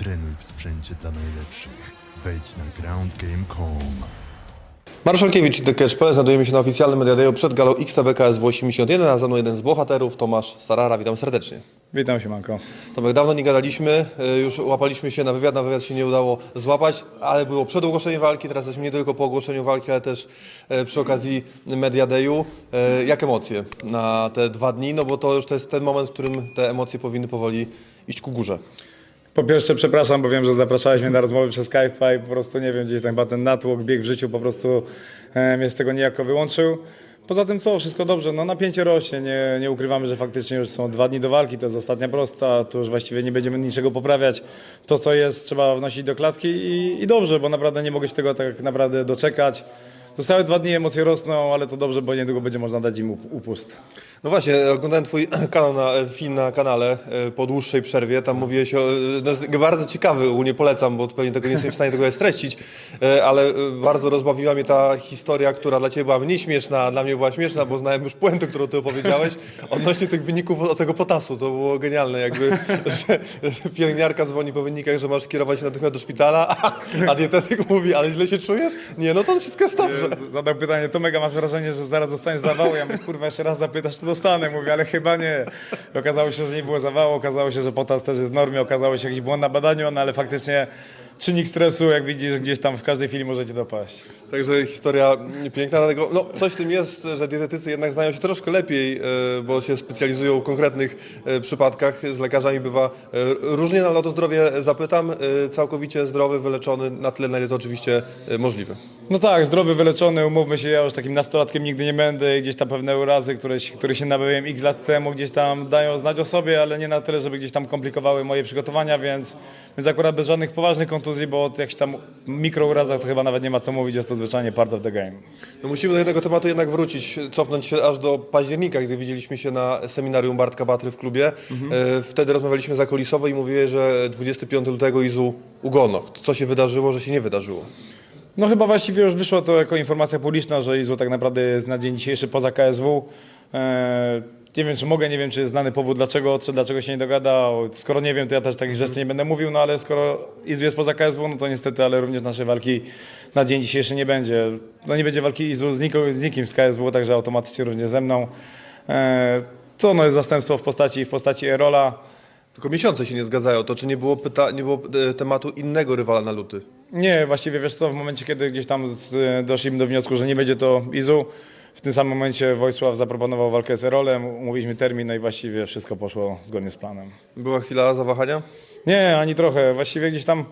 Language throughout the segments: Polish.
Trenuj w sprzęcie dla najlepszych. Wejdź na groundgame.com. Marszalkiewicz i The znajdujemy się na oficjalnym Mediadeju przed galą XTB KSW 81, a za mną jeden z bohaterów, Tomasz Starara. Witam serdecznie. Witam się, Manko. Tomek, dawno nie gadaliśmy, y, już łapaliśmy się na wywiad, na wywiad się nie udało złapać, ale było przed ogłoszeniem walki, teraz jesteśmy nie tylko po ogłoszeniu walki, ale też e, przy okazji Mediadeju. E, Jak emocje na te dwa dni? No bo to już to jest ten moment, w którym te emocje powinny powoli iść ku górze. Po pierwsze przepraszam, bo wiem, że zapraszałeś mnie na rozmowę przez Skype'a i po prostu nie wiem, gdzieś tam chyba ten natłok, bieg w życiu po prostu e, mnie z tego niejako wyłączył. Poza tym co, wszystko dobrze, no napięcie rośnie, nie, nie ukrywamy, że faktycznie już są dwa dni do walki, to jest ostatnia prosta, tu już właściwie nie będziemy niczego poprawiać. To co jest trzeba wnosić do klatki i, i dobrze, bo naprawdę nie mogę się tego tak naprawdę doczekać. Zostały dwa dni, emocje rosną, ale to dobrze, bo niedługo będzie można dać im up- upust. No właśnie, oglądałem twój kanał na, film na kanale e, po dłuższej przerwie, tam mówiłeś o, no jest bardzo ciekawy, ogólnie polecam, bo pewnie tego nie jestem w stanie tego streścić, e, ale e, bardzo rozbawiła mnie ta historia, która dla Ciebie była mniej śmieszna, a dla mnie była śmieszna, bo znałem już puentę, którą Ty opowiedziałeś, odnośnie tych wyników od tego potasu, to było genialne, jakby, że pielęgniarka dzwoni po wynikach, że masz kierować się natychmiast do szpitala, a, a dietetyk mówi, ale źle się czujesz? Nie, no to wszystko jest dobrze. Zadał pytanie, Tomek, a masz wrażenie, że zaraz dostaniesz zawału? Ja mówię, kurwa, jeszcze raz zapytasz, to dostanę. Mówię, ale chyba nie. Okazało się, że nie było zawału, okazało się, że potas też jest w normie, okazało się jakiś błąd na badaniu, no ale faktycznie czynnik stresu, jak widzisz, gdzieś tam w każdej chwili możecie dopaść. Także historia piękna, dlatego no, coś w tym jest, że dietetycy jednak znają się troszkę lepiej, e, bo się specjalizują w konkretnych e, przypadkach. Z lekarzami bywa e, różnie, no, ale o to zdrowie zapytam. Całkowicie zdrowy, wyleczony na tyle, na ile to oczywiście możliwe. No tak, zdrowy, wyleczony, umówmy się, ja już takim nastolatkiem nigdy nie będę i gdzieś tam pewne urazy, które, się- które się nabyłem x lat temu, gdzieś tam dają znać o sobie, ale nie na tyle, żeby gdzieś tam komplikowały moje przygotowania, więc, więc akurat bez żadnych poważnych kontuzji, bo o jakichś tam mikrourazach to chyba nawet nie ma co mówić, jest to zwyczajnie part of the game. No musimy do jednego tematu jednak wrócić, cofnąć się aż do października, gdy widzieliśmy się na seminarium Bartka Batry w klubie. E, Wtedy rozmawialiśmy zakulisowo i mówiłeś, że 25 lutego Izu ugono. Co się wydarzyło, że się nie wydarzyło? No chyba właściwie już wyszło to jako informacja publiczna, że Izu tak naprawdę jest na dzień dzisiejszy poza KSW. Eee, nie wiem, czy mogę, nie wiem, czy jest znany powód, dlaczego, czy dlaczego się nie dogadał. Skoro nie wiem, to ja też takich rzeczy nie będę mówił, no ale skoro Izu jest poza KSW, no to niestety, ale również naszej walki na dzień dzisiejszy nie będzie. No nie będzie walki Izu z, niko, z nikim z KSW, także automatycznie również ze mną. Eee, to no jest zastępstwo w postaci, w postaci Erola. Tylko miesiące się nie zgadzają. To czy nie było, pyta- nie było e, tematu innego rywala na luty? Nie, właściwie wiesz co, w momencie kiedy gdzieś tam z, doszliśmy do wniosku, że nie będzie to Izu, w tym samym momencie Wojsław zaproponował walkę z Erolem, umówiliśmy termin, no i właściwie wszystko poszło zgodnie z planem. Była chwila zawahania? Nie, ani trochę. Właściwie gdzieś tam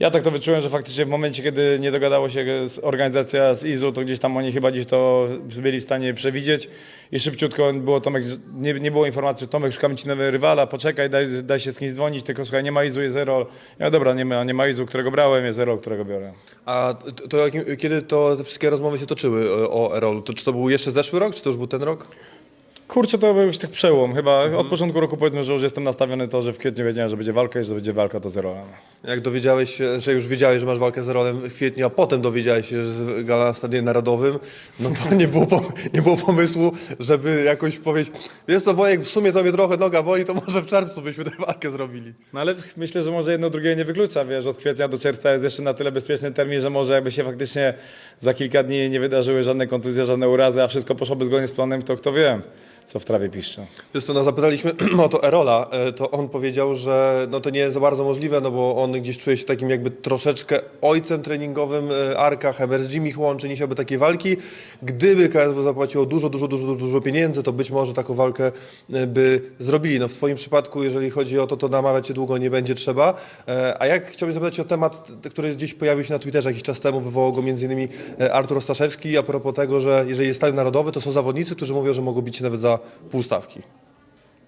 ja tak to wyczułem, że faktycznie w momencie, kiedy nie dogadała się z- organizacja z IZU, to gdzieś tam oni chyba gdzieś to byli w stanie przewidzieć i szybciutko było Tomek, nie, nie było informacji, że Tomek szukamy ci nowego rywala, poczekaj, daj, daj się z kimś dzwonić, tylko słuchaj, nie ma IZU, jest Erol. Ja dobra, nie ma, nie ma IZU, którego brałem, jest Erol, którego biorę. A to, kiedy to te wszystkie rozmowy się toczyły e, o Erolu? To, czy to był jeszcze zeszły rok, czy to już był ten rok? Kurczę, to był jakiś tak przełom. Chyba od początku roku powiedzmy, że już jestem nastawiony to, że w kwietniu wiedziałem, że będzie walka i że będzie walka to z Erolem. Jak dowiedziałeś się, że już wiedziałeś, że masz walkę z Erolem w kwietniu, a potem dowiedziałeś się, że jest gala na Stadionie Narodowym, no to nie było, po, nie było pomysłu, żeby jakoś powiedzieć, jest to Wojek, w sumie to mnie trochę noga boli, to może w czerwcu byśmy tę walkę zrobili. No ale myślę, że może jedno drugiego nie wyklucza, wiesz, od kwietnia do czerwca jest jeszcze na tyle bezpieczny termin, że może jakby się faktycznie za kilka dni nie wydarzyły żadne kontuzje, żadne urazy, a wszystko poszłoby zgodnie z planem, to kto wie, co w trawie piszczy. Wiesz co, no zapytaliśmy o to Erola, e, to on powiedział, że no to nie jest za bardzo możliwe, no bo on gdzieś czuje się takim jakby troszeczkę ojcem treningowym e, Arka, MRG ich łączy, nie chciałby takiej walki. Gdyby KSW zapłaciło dużo, dużo, dużo, dużo pieniędzy, to być może taką walkę e, by zrobili. No w twoim przypadku, jeżeli chodzi o to, to namawiać się długo nie będzie trzeba. A jak chciałbym zapytać o temat, który gdzieś pojawił się na Twitterze jakiś czas temu, wywołał go m.in. Artur Ostaszewski, a propos tego, że jeżeli jest stadion narodowy, to są zawodnicy, którzy mówią, że mogą bić się nawet za pół stawki.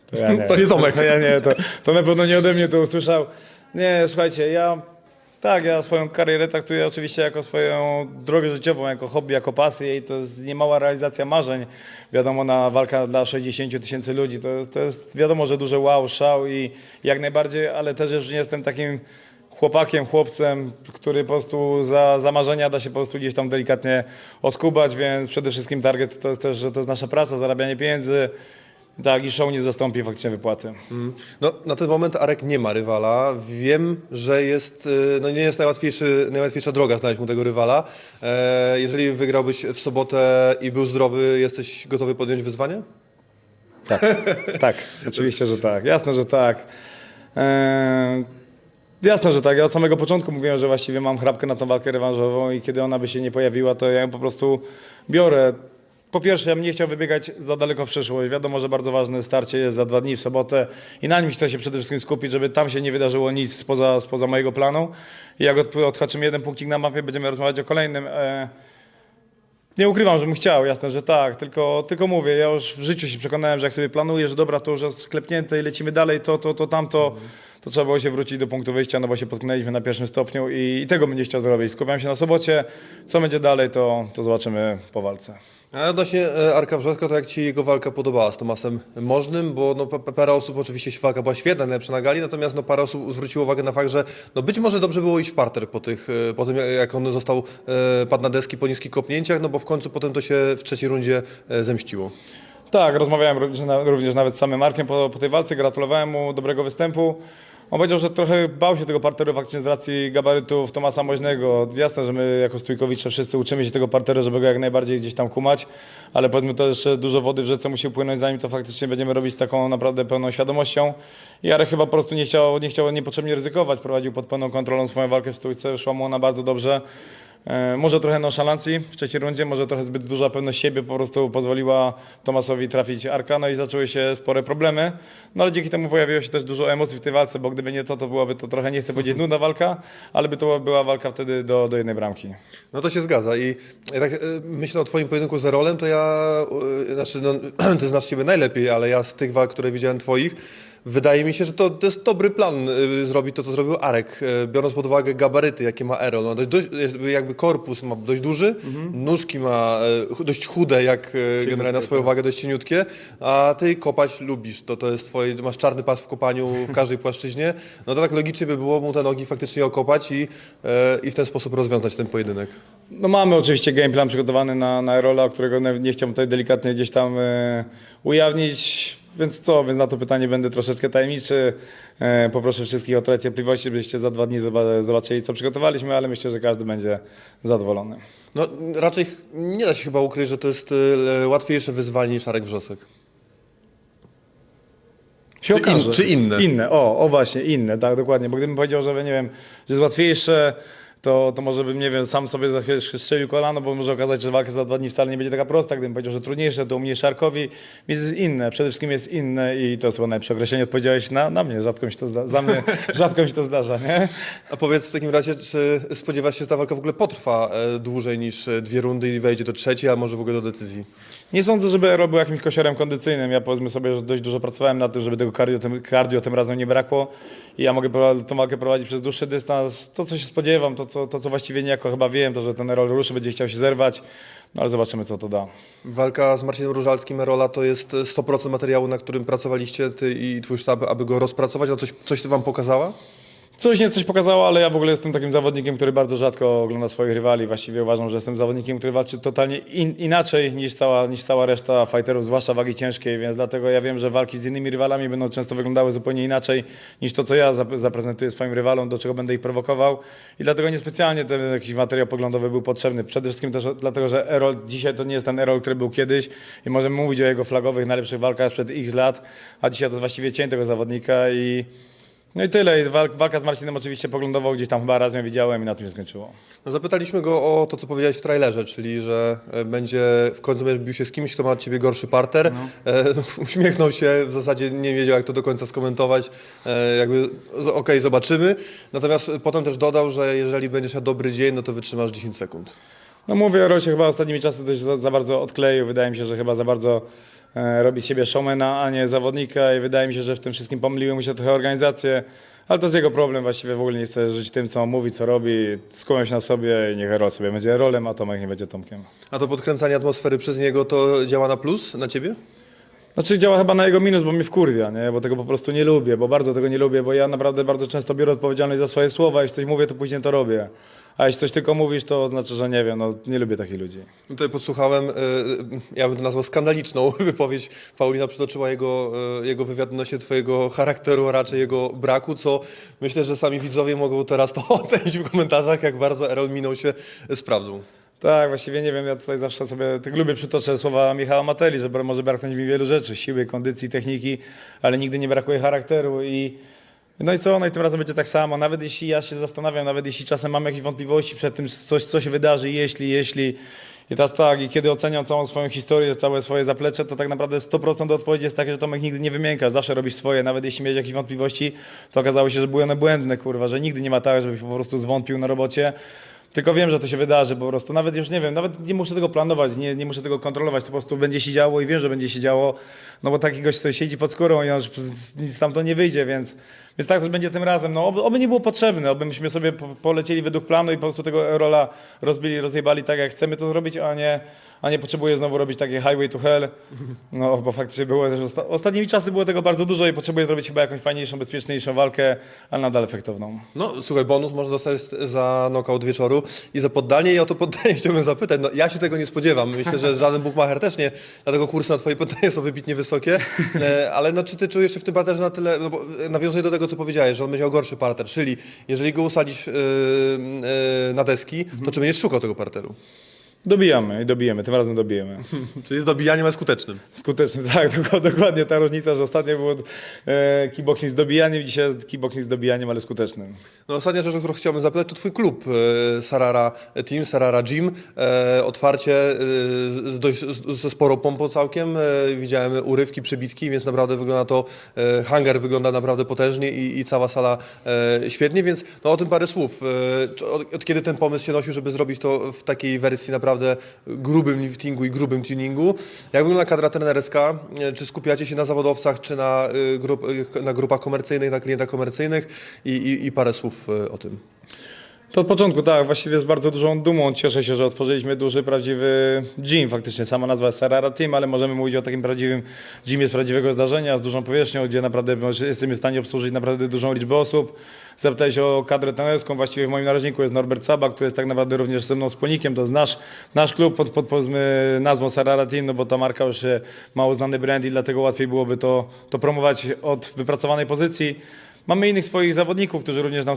To, ja nie. To nie Tomek. To, ja nie, to, to na pewno nie ode mnie to usłyszał. Nie, słuchajcie, ja tak, ja swoją karierę traktuję oczywiście jako swoją drogę życiową, jako hobby, jako pasję i to jest niemała realizacja marzeń. Wiadomo, na walka dla 60 tysięcy ludzi, to, to jest wiadomo, że duże wow, szał i jak najbardziej, ale też już nie jestem takim chłopakiem, chłopcem, który po prostu za, za marzenia da się po prostu gdzieś tam delikatnie oskubać, więc przede wszystkim target to jest też, że to jest nasza praca, zarabianie pieniędzy. tak, i show nie zastąpi faktycznie wypłaty. No, na ten moment Arek nie ma rywala. Wiem, że jest, y, no nie jest najłatwiejszy, najłatwiejsza droga znaleźć mu tego rywala. E, jeżeli wygrałbyś w sobotę i był zdrowy, jesteś gotowy podjąć wyzwanie? Tak, tak, oczywiście, że tak. Jasne, że tak. Eee, jasne, że tak. Ja od samego początku mówiłem, że właściwie mam chrapkę na tą walkę rewanżową i kiedy ona by się nie pojawiła, to ja ją po prostu biorę. Po pierwsze, ja bym nie chciał wybiegać za daleko w przyszłość. Wiadomo, że bardzo ważne starcie jest za dwa dni w sobotę i na nim chcę się przede wszystkim skupić, żeby tam się nie wydarzyło nic spoza, spoza mojego planu. I jak od, odhaczymy jeden punkcik na mapie, będziemy rozmawiać o kolejnym. Eee, nie ukrywam, że bym chciał, jasne, że tak, tylko, tylko mówię, ja już w życiu się przekonałem, że jak sobie planuję, że dobra, to już jest sklepnięte i lecimy dalej, to, to, to, tamto, to trzeba było się wrócić do punktu wyjścia, no bo się potknęliśmy na pierwszym stopniu i, i tego będzie chciał zrobić. Skupiam się na sobocie, co będzie dalej, to, to zobaczymy po walce. A odnośnie e, Arka Wrzoska, to jak Ci jego walka podobała z Tomasem Możnym? Bo no, pa- parę osób, oczywiście walka była świetna, najlepsza na gali, natomiast no, parę osób zwróciło uwagę na fakt, że no, być może dobrze było iść w parter po, tych, e, po tym, jak on został, e, padł na deski po niskich kopnięciach, no bo w końcu potem to się w trzeciej rundzie e, zemściło. Tak, rozmawiałem również, na- również nawet z samym Markiem po, po tej walce, gratulowałem mu dobrego występu. On powiedział, że trochę bał się tego parteru faktycznie z racji gabarytów Tomasa Moźnego. Jasne, że my jako stójkowicze wszyscy uczymy się tego parteru, żeby go jak najbardziej gdzieś tam kumać, ale powiedzmy to dużo wody w rzece musi upłynąć, zanim to faktycznie będziemy robić taką naprawdę pełną świadomością. Jarek chyba po prostu nie chciał, nie chciał niepotrzebnie ryzykować, prowadził pod pełną kontrolą swoją walkę w stójce, szła mu ona bardzo dobrze. E, Może trochę nonszalancji w trzeciej rundzie, może trochę zbyt duża pewność siebie po prostu pozwoliła Tomasowi trafić Arka, no i zaczęły się spore problemy. No ale dzięki temu pojawiło się też dużo emocji w tej walce, bo gdyby nie to, to byłaby to trochę, nie chcę powiedzieć nudna walka, ale by to była walka wtedy do, do jednej bramki. No to się zgadza i ja tak e, myślę o twoim pojedynku z Erolem, to ja, e, znaczy no, ty znasz siebie najlepiej, ale ja z tych walk, które widziałem twoich, wydaje mi się, że to, to jest dobry plan e, zrobić to, co zrobił Arek, e, biorąc pod uwagę gabaryty, jakie ma Erol. No, dość, dość, jest jakby korpus ma dość duży, nóżki ma chu- dość chude, jak generalnie na swoją wagę, dość cieniutkie, a ty kopać lubisz, to, to jest twoje, masz czarny pas w kopaniu w każdej płaszczyźnie, no to tak logicznie by było mu te nogi faktycznie okopać i, i w ten sposób rozwiązać ten pojedynek. No mamy oczywiście game plan przygotowany na, na Rola, którego nie, nie chciałbym tutaj delikatnie gdzieś tam ujawnić. Więc co, więc na to pytanie będę troszeczkę tajemniczy. E, poproszę wszystkich o tyle cierpliwości, byście za dwa dni zoba- zobaczyli, co przygotowaliśmy, ale myślę, że każdy będzie zadowolony. No raczej nie da się chyba ukryć, że to jest e, łatwiejsze wyzwanie niż Arek Wrzosek. Się Czy in- czy inne? Inne, o, o właśnie, inne, tak, dokładnie. Bo gdybym powiedział, że nie wiem, że jest łatwiejsze, to, to może bym, nie wiem, sam sobie za chwilę strzelił kolano, bo może okazać, że walka za dwa dni wcale nie będzie taka prosta. Gdybym powiedział, że trudniejsze, to umniejszy Arkowi, więc jest inne, przede wszystkim jest inne i to jest chyba najlepsze określenie. Odpowiedziałeś na, na mnie, rzadko mi się to zda, za mnie rzadko mi się to zdarza, nie? A powiedz w takim razie, czy spodziewasz się, że ta walka w ogóle potrwa e, dłużej niż e, dwie rundy i wejdzie do trzeciej, a może w ogóle do decyzji? Nie sądzę, żeby Ero był jakimś kosiorem kondycyjnym. Ja powiedzmy sobie, że dość dużo pracowałem nad tym, żeby tego cardio tym, cardio tym razem nie brakło. I ja mogę tą walkę prowadzić przez dłuższy dystans. To, co się spodziewam, to, co, to, co właściwie niejako chyba wiem, to, że ten Erol ruszy, będzie chciał się zerwać. No ale zobaczymy, co to da. Walka z Marcinem Różalskim, Rola, to jest e, 100% materiału, na którym pracowaliście ty i twój sztab, aby go rozpracować. A coś, coś ty wam pokazała? Coś nie coś pokazało, ale ja w ogóle jestem takim zawodnikiem, który bardzo rzadko ogląda swoich rywali. Właściwie uważam, że jestem zawodnikiem, który walczy totalnie in, inaczej niż cała, niż cała reszta fighterów, zwłaszcza wagi ciężkiej, więc dlatego ja wiem, że walki z innymi rywalami będą często wyglądały zupełnie inaczej niż to, co ja zap- zaprezentuję swoim rywalom, do czego będę ich prowokował. I dlatego niespecjalnie ten jakiś materiał poglądowy był potrzebny. Przede wszystkim też dlatego, że Erol dzisiaj to nie jest ten Erol, który był kiedyś i możemy mówić o jego flagowych, najlepszych walkach sprzed x lat, a dzisiaj to właściwie cień tego zawodnika i no i tyle. I Walk, walka z Marcinem oczywiście poglądowo gdzieś tam chyba raz ją widziałem i na tym się skończyło. No, zapytaliśmy go o to, co powiedziałeś w trailerze, czyli że e, będzie w końcu będzie bił się z kimś, kto ma od ciebie gorszy parter. E, no, uśmiechnął się, w zasadzie nie wiedział, jak to do końca skomentować. E, jakby, z- okej, zobaczymy. Natomiast potem też dodał, że jeżeli będziesz miał dobry dzień, no to wytrzymasz 10 sekund. No mówię, się chyba ostatnimi czasy dość za, za bardzo odkleił. Wydaje mi się, że chyba za bardzo robi z siebie showmana, a nie zawodnika i wydaje mi się, że w tym wszystkim pomyliły mu się trochę organizacje. Ale to jest jego problem, właściwie w ogóle nie chce żyć tym, co on mówi, co robi. Skupiam się na sobie i niech Erol sobie będzie Erolem, a Tomek nie będzie Tomkiem. A to podkręcanie atmosfery przez niego to działa na plus na ciebie? Znaczy działa chyba na jego minus, bo mnie wkurwia, nie? bo tego po prostu nie lubię, bo bardzo tego nie lubię, bo ja naprawdę bardzo często biorę odpowiedzialność za swoje słowa, jeśli coś mówię, to później to robię. A jeśli coś tylko mówisz, to znaczy, że nie wiem, no nie lubię takich ludzi. Tutaj podsłuchałem, y, ja bym to nazwał skandaliczną wypowiedź. Paulina przytoczyła jego, y, jego wywiad odnośnie twojego charakteru, a raczej jego braku, co myślę, że sami widzowie mogą teraz to ocenić w komentarzach, jak bardzo Erol minął się z prawdą. Tak, właściwie nie wiem, ja tutaj zawsze sobie tak lubię przytoczę słowa Michała Mateli, że może braknąć mi wielu rzeczy, siły, kondycji, techniki, ale nigdy nie brakuje charakteru i no i co, no i tym razem będzie tak samo, nawet jeśli ja się zastanawiam, nawet jeśli czasem mam jakieś wątpliwości przed tym, coś, co się wydarzy, jeśli, jeśli i teraz tak, i kiedy oceniam całą swoją historię, całe swoje zaplecze, to tak naprawdę 100% odpowiedzi jest takie, że Tomek nigdy nie wymięka, zawsze robisz swoje, nawet jeśli miałeś jakieś wątpliwości, to okazało się, że były one błędne, kurwa, że nigdy nie ma tak, żebyś po prostu zwątpił na robocie, tylko wiem, że to się wydarzy po prostu. Nawet już nie wiem, nawet nie muszę tego planować, nie, nie muszę tego kontrolować. To po prostu będzie się działo i wiem, że będzie się działo. No bo taki gość sobie siedzi pod skórą i on już nic tam to nie wyjdzie, więc, więc tak też będzie tym razem. No oby, oby nie było potrzebne, oby myśmy sobie po, polecieli według planu i po prostu tego rola rozbili, rozjebali tak, jak chcemy to zrobić, a nie, a nie potrzebuję znowu robić takie highway to hell. No bo faktycznie było, że osta- ostatnimi czasy było tego bardzo dużo i potrzebuję zrobić chyba jakąś fajniejszą, bezpieczniejszą walkę, ale nadal efektowną. No słuchaj, bonus można dostać za knockout wieczoru i za poddanie i o to poddanie chciałbym zapytać. No, ja się tego nie spodziewam, myślę, że żaden bookmacher też nie, dlatego kursy na twoje poddanie są wybitnie wysokie, e, ale no, czy ty czujesz się w tym parterze na tyle, no e, nawiązuję do tego, co powiedziałeś, że on będzie miał gorszy parter, czyli jeżeli go usadzisz e, e, na deski, to czy będziesz szukał tego parteru? Dobijamy i dobijemy, tym razem dobijemy. Czyli z dobijaniem a skutecznym. Skuteczny, tak, dok- dokładnie ta różnica, że ostatnio było e, kickboxing z dobijaniem, dzisiaj jest kickboxing z dobijaniem, ale skutecznym. No ostatnia rzecz, o którą chciałbym zapytać, to twój klub e, Sarara Team, Sarara Gym. E, otwarcie e, z, dość, z, ze sporą pompą całkiem. E, widziałem urywki, przebitki, więc naprawdę wygląda to, e, hangar wygląda naprawdę potężnie i, i cała sala e, świetnie, więc no, o tym parę słów. E, czy od, od kiedy ten pomysł się nosił, żeby zrobić to w takiej wersji naprawdę grubym liftingu i grubym tuningu? Jak wygląda kadra trenerska? E, Czy skupiacie się na zawodowcach, czy na, e, grup, e, na grupach komercyjnych, na klientach komercyjnych? I, i, i parę słów o tym. To od początku, tak, właściwie z bardzo dużą dumą cieszę się, że otworzyliśmy duży, prawdziwy gym. Faktycznie sama nazwa jest Sarara Team, ale możemy mówić o takim prawdziwym gymie z prawdziwego zdarzenia, z dużą powierzchnią, gdzie naprawdę może- jesteśmy w stanie obsłużyć naprawdę dużą liczbę osób. Zapytałeś o kadrę trenerską, właściwie w moim narożniku jest Norbert Sabak, który jest tak naprawdę również ze mną wspólnikiem. To jest nasz, nasz klub pod, pod powiedzmy nazwą Sarara Team, no bo ta marka już mało znany brand i dlatego łatwiej byłoby to, to promować od wypracowanej pozycji. Mamy innych swoich zawodników, którzy również nam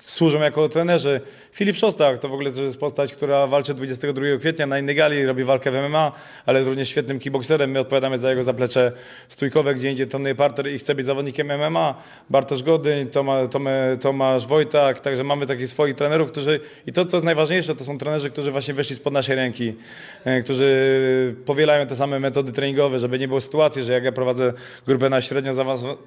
służą jako trenerzy. Filip Szostak to w ogóle jest postać, która walczy 22 kwietnia na innej gali, robi walkę w MMA, ale jest również świetnym kickboxerem. My odpowiadamy za jego zaplecze stójkowe, gdzie indziej trenuje parter i chce być zawodnikiem MMA. Bartosz Godyń, Toma, Tome, Tomasz Wojtak, także mamy takich swoich trenerów, którzy i to, co jest najważniejsze, to są trenerzy, którzy właśnie wyszli spod naszej ręki, e, którzy powielają te same metody treningowe, żeby nie było sytuacji, że jak ja prowadzę grupę na średnio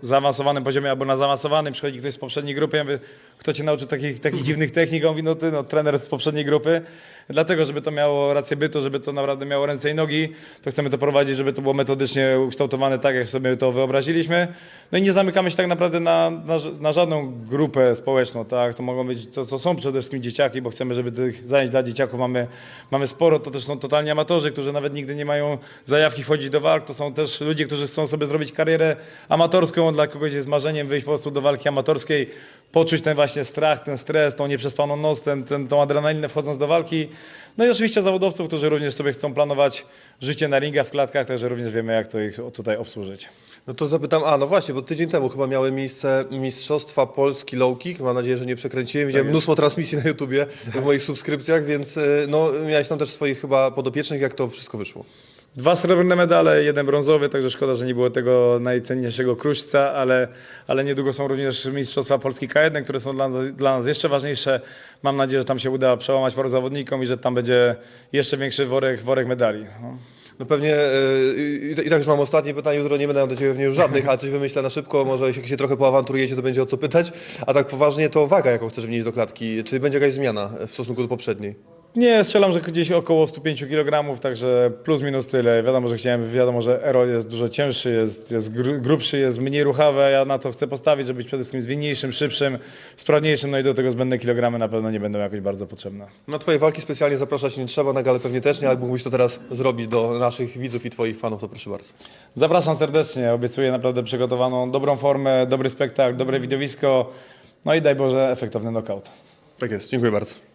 zaawansowanym poziomie albo na zaawansowanym, przychodzi ktoś z poprzedniej grupy, ja mówię, kto cię nauczył takich, takich dziwnych technik? On mówi, no ty, no, trener z poprzedniej grupy. Dlatego, żeby to miało rację bytu, żeby to naprawdę miało ręce i nogi, to chcemy to prowadzić, żeby to było metodycznie ukształtowane tak, jak sobie to wyobraziliśmy. No i nie zamykamy się tak naprawdę na, na, na żadną grupę społeczną, tak? To mogą być, to, to są przede wszystkim dzieciaki, bo chcemy, żeby tych zajęć dla dzieciaków mamy, mamy sporo. To też są totalnie amatorzy, którzy nawet nigdy nie mają zajawki wchodzić do walk. To są też ludzie, którzy chcą sobie zrobić karierę amatorską. Dla kogoś jest marzeniem wyjść po prostu do walki amatorskiej, poczuć ten właśnie strach, ten stres, tą nieprzespaną noc, ten, ten, tą adrenalinę wchodząc do walki. No i oczywiście zawodowców, którzy również sobie chcą planować życie na ringach, w klatkach, także również wiemy, jak to ich tutaj obsłużyć. No to zapytam, a no właśnie, bo tydzień temu chyba miały miejsce Mistrzostwa Polski Low Kick, mam nadzieję, że nie przekręciłem, widziałem mnóstwo transmisji na YouTubie, w moich subskrypcjach, więc y, no miałeś tam też swoich chyba podopiecznych, jak to wszystko wyszło? Dwa srebrne medale, jeden brązowy, także szkoda, że nie było tego najcenniejszego kruszca, ale, ale niedługo są również Mistrzostwa Polski K1, które są dla, dla nas jeszcze ważniejsze. Mam nadzieję, że tam się uda przełamać paru zawodnikom i że tam będzie jeszcze większy worek, worek medali. No. No pewnie y, i, i tak już mam ostatnie pytanie, jutro nie będę miał do Ciebie pewnie już żadnych, ale coś wymyślę na szybko, może jak się trochę poawanturujecie, to będzie o co pytać, a tak poważnie to waga, jaką chcesz wnieść do klatki, czy będzie jakaś zmiana w stosunku do poprzedniej? Nie, strzelam, że gdzieś około 105 kg, także plus minus tyle. Wiadomo, że chciałem, wiadomo, że Erol jest dużo cięższy, jest, jest gru- grubszy, jest mniej ruchawy, a ja na to chcę postawić, żeby być przede wszystkim zwinniejszym, szybszym, sprawniejszym, no i do tego zbędne kilogramy na pewno nie będą jakoś bardzo potrzebne. Na twoje walki specjalnie zapraszać nie trzeba, na galę pewnie też nie, ale mógłbyś to teraz zrobić do naszych widzów i twoich fanów, to proszę bardzo. Zapraszam serdecznie, obiecuję naprawdę przygotowaną dobrą formę, dobry spektakl, dobre widowisko, no i daj Boże efektowny knockout. Tak jest, dziękuję bardzo.